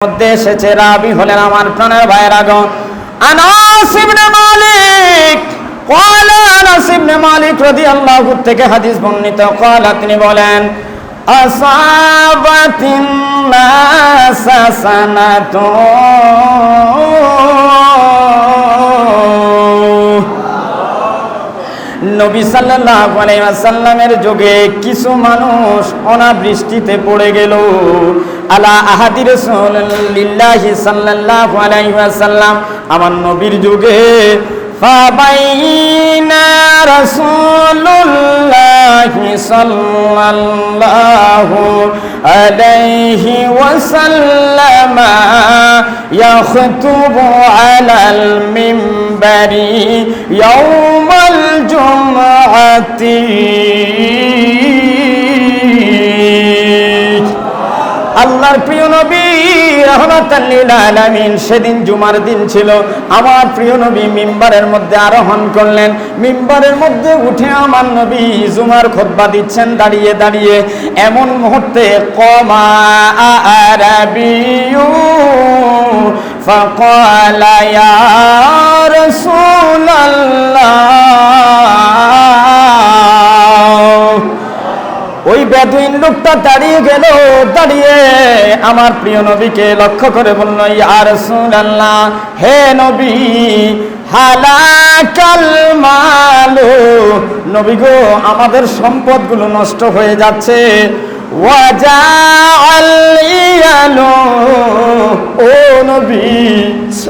মধ্যে এসেছে রাবি হলেন আমার প্রাণের ভাইয়ের আগন আনাস ইবনে মালিক قال আনাস ইবনে মালিক রাদিয়াল্লাহু থেকে হাদিস বর্ণিত قال তিনি বলেন আসাবাতিন নাস সানাতুন নবী সাল্লাল্লাহু আলাইহি ওয়াসাল্লামের যুগে কিছু মানুষ অনাবৃষ্টিতে পড়ে গেল। আলা আহাদি রাসূলিল্লাহি সাল্লাল্লাহু আলাইহি ওয়াসাল্লাম, আমার নবীর যুগে ফাবাইনা রাসূলুল্লাহি সাল্লাল্লাহু আলাইহি ওয়াসাল্লাম ইয়াখতুবু আলাল মিম্বারি ইয়াউমাল জুমআতি আল্লাহর প্রিয় নবী রহমাতাল্লিল আলামিন সেদিন জুমার দিন ছিল। আমার প্রিয় নবী মিম্বারের মধ্যে আরোহণ করলেন। মিম্বারের মধ্যে উঠে আমার নবী জুমার খুতবা দিচ্ছেন দাঁড়িয়ে দাঁড়িয়ে। এমন মুহূর্তে কমা আরাবিয়ু فقال يا رسول الله ওই বেদুইন লোকটা দাঁড়িয়ে গেল দাঁড়িয়ে আমার প্রিয় নবীকে লক্ষ্য করে বলল আর আল্লাহ হে নবী হালাকাল মালু নবী গো আমাদের সম্পদগুলো নষ্ট হয়ে যাচ্ছে ওয়াজাআল ইয়ালু ও নবী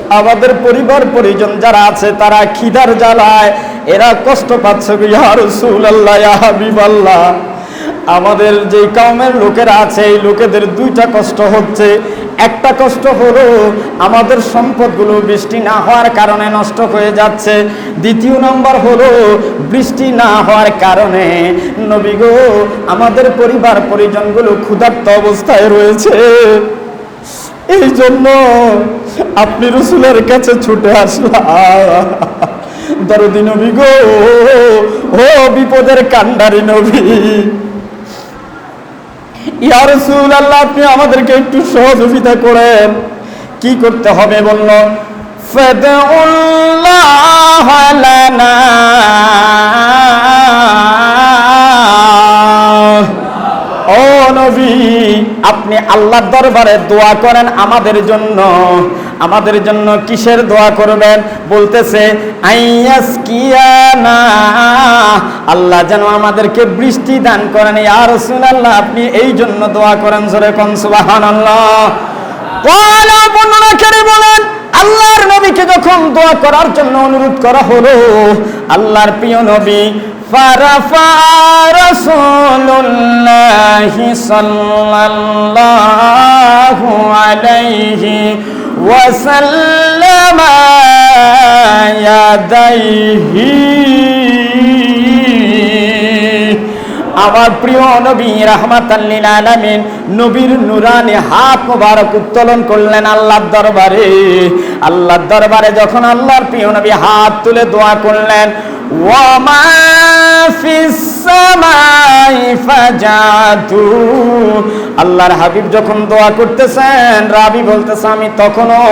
আমাদের পরিবার পরিজন যারা আছে, তারা খিদার জ্বালায়। এরা কষ্ট পাচ্ছে ইয়া আমাদের যে কাউমের লোকেরা আছে, এই লোকেদের দুইটা কষ্ট হচ্ছে। একটা কষ্ট হলো, আমাদের সম্পদগুলো বৃষ্টি না হওয়ার কারণে নষ্ট হয়ে যাচ্ছে। দ্বিতীয় নম্বর হলো, বৃষ্টি না হওয়ার কারণে নবী গো, আমাদের পরিবার পরিজনগুলো ক্ষুধার্ত অবস্থায় রয়েছে। এই জন্য আপনি রসুলের কাছে ছুটে আসলাম। দরদি নবী গো, ও বিপদের কান্ডারি নবী। ইয়া রাসূলুল্লাহ, আপনি আমাদেরকে একটু সহযোগিতা করেন। কি করতে হবে বলল লানা ও নবী, আপনি আল্লাহর দরবারে দোয়া করেন আমাদের জন্য। আমাদের জন্য কিসের দোয়া করবেন? বলতেছে আল্লাহ যেন আমাদেরকে বৃষ্টি দান করেন। ইয়া রাসূলুল্লাহ, আপনি এই জন্য দোয়া করেন জোরে কোন, সুবহানাল্লাহ। বলেন, আল্লাহর নবীকে যখন দোয়া করার জন্য অনুরোধ করা হলো, আল্লাহর প্রিয় নবী ফারাফা রাসূলুল্লাহি সাল্লাল্লাহু আলাইহি ওয়াসাল্লাম ইয়াদাইহি। আমার প্রিয় নবী রাহমাতাল্লিল আলামিন নবীর নুরানি হাত মোবারক উত্তোলন করলেন আল্লাহর দরবারে। আল্লাহর দরবারে যখন আল্লাহর প্রিয় নবী হাত তুলে দোয়া করলেন ফিস সামাই ফাজাতু আল্লাহর হাবিব যখন দোয়া করতেছেন, রাবি বলতেছে, আমি তখনও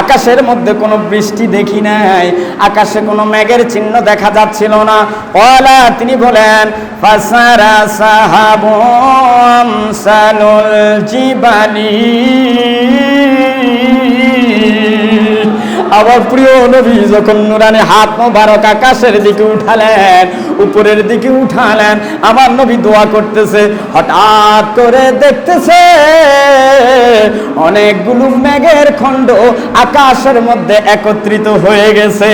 আকাশের মধ্যে কোনো বৃষ্টি দেখি নাই, আকাশে কোনো মেঘের চিহ্ন দেখা যাচ্ছিল না। ওয়ালা তিনি বলেন, ফাসারা সাহাবুম সানুল জিবালি আমার প্রিয় নবী যখন নুরানি হাত মোবারক আকাশের দিকে উঠালেন, উপরের দিকে উঠালেন, আমার নবী দোয়া করতেছে, হঠাৎ করে দেখতেছে অনেকগুলো মেঘের খণ্ড আকাশের মধ্যে একত্রিত হয়ে গেছে।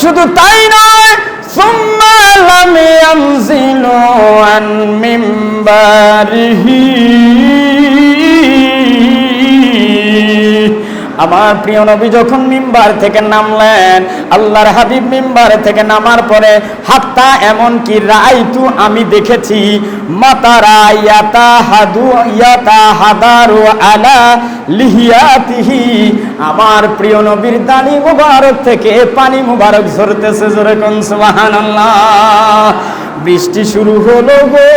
শুধু তাই নয় সুম্মালামি আমজিনু আন মিম্বারিহি। আমার প্রিয় নবী যখন মিম্বার থেকে নামলেন, আল্লাহর হাবিব মিম্বার থেকে নামার পরে, হাত্তা এমন কি রাইতু আমি দেখেছি? মাতারা ইয়াতা হাদু ইয়াতা হাদারু আলা লিহিয়াতিহি। আমার প্রিয় নবীর দানি মুবারক থেকে পানি মুবারক ঝরতেছে জোরে সুবহানাল্লাহ। বৃষ্টি শুরু হলো গো।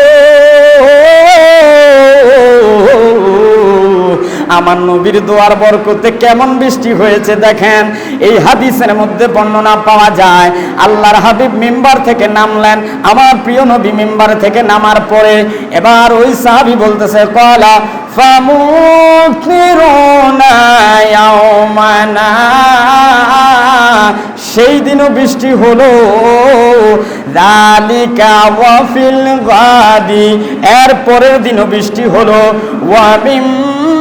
আমার নবীর দোয়ার বরকতে কেমন বৃষ্টি হয়েছে দেখেন। এই হাদিসের মধ্যে বর্ণনা পাওয়া যায়, আল্লাহর হাবিব মেম্বার থেকে নামলেন, আমার প্রিয় নবী মেম্বার থেকে নামার পরে এবার ওই সাহাবি বলতেছে, কলা সেই দিনও বৃষ্টি হলো। রালিকা ওয়াফিল গাদি, এর পরের দিনও বৃষ্টি হলো। ওয়ামিম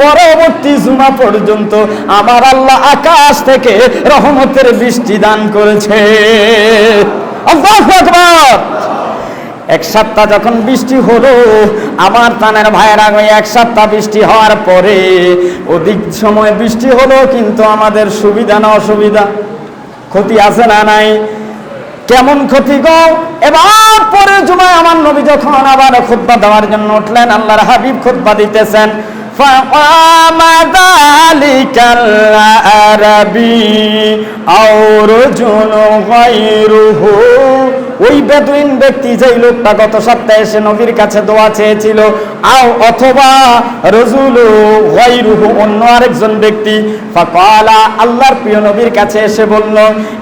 পরবর্তী জুমা পর্যন্ত আমার আল্লাহ আকাশ থেকে রহমতের বৃষ্টি দান করেছে। এক সপ্তাহ যখন বৃষ্টি হলো, আমার তানের ওই এক সপ্তাহ বৃষ্টি হওয়ার পরে অধিক সময় বৃষ্টি হলো, কিন্তু আমাদের সুবিধা না অসুবিধা। ক্ষতি আছে না নাই? কেমন ক্ষতি গো? এবার পরে জুমায় আমার নবী যখন আবার খুতবা দেওয়ার জন্য উঠলেন, আল্লাহর হাবিব খুতবা দিতেছেন। فقام ذلك العربي أو رجل غيره ওই বেদুইন ব্যক্তি যেই লোকটা গত সপ্তাহে এসে নবীর কাছে দোয়া চেয়েছিল আও অথবা রজুলু গায়রুহু অন্য আরেকজন ব্যক্তি ফাকালা আল্লাহর প্রিয় নবীর কাছে এসে বলল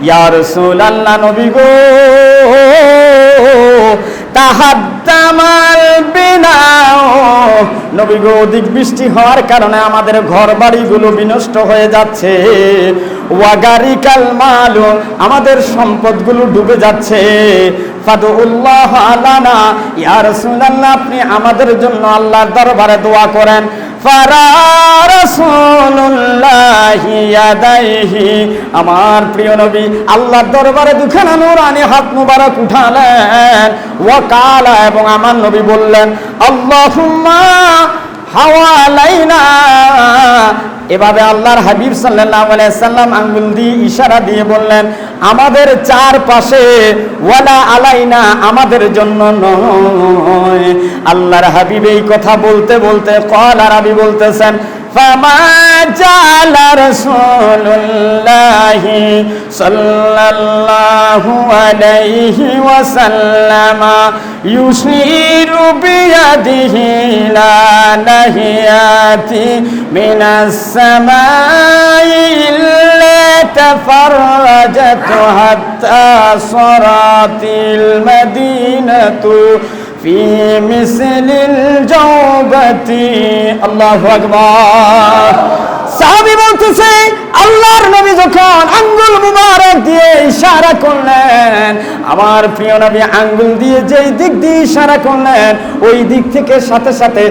ইয়া রাসূলুল্লাহ নবী গো তাহাদ্দামাল বিনাও নবী অধিক বৃষ্টি হওয়ার কারণে আমাদের ঘর বাড়িগুলো বিনষ্ট হয়ে যাচ্ছে। ওয়াগারি কাল মালু আমাদের সম্পদগুলো ডুবে যাচ্ছে। আপনি আমাদের জন্য আল্লাহর দরবারে দোয়া করেন। আমার প্রিয় নবী, আল্লাহর দরবারে দুখানা নূরানি হাত মুবারক উঠালেন। ও কালা, এবং আমার নবী বললেন আল্লাহুম্মা হাওয়ালাইনা এভাবে আল্লাহর হাবিব সাল্লাল্লাহু আলাইহি সাল্লাম আঙ্গুল দিয়ে ইশারা দিয়ে বললেন আমাদের চারপাশে ওয়ালা আলাইনা আমাদের জন্য নয় আল্লাহর হাবিব এই কথা বলতে বলতে কল আরবি বলতেছেন فما جعل رسول الله صلى الله عليه وسلم يشير بيده لا نهيات من السماء إلا تفرجت حتى صارت المدينة في مثل الجوبة الله أكبر সাহাবি বলতেছে আল্লাহর নবী যখন আঙ্গুল মুবারক দিয়ে ইশারা করলেন আমার প্রিয় নবী আঙ্গুল দিয়ে যেই দিক দিয়ে ইশারা করলেন ওই দিক থেকে সাথে সাথে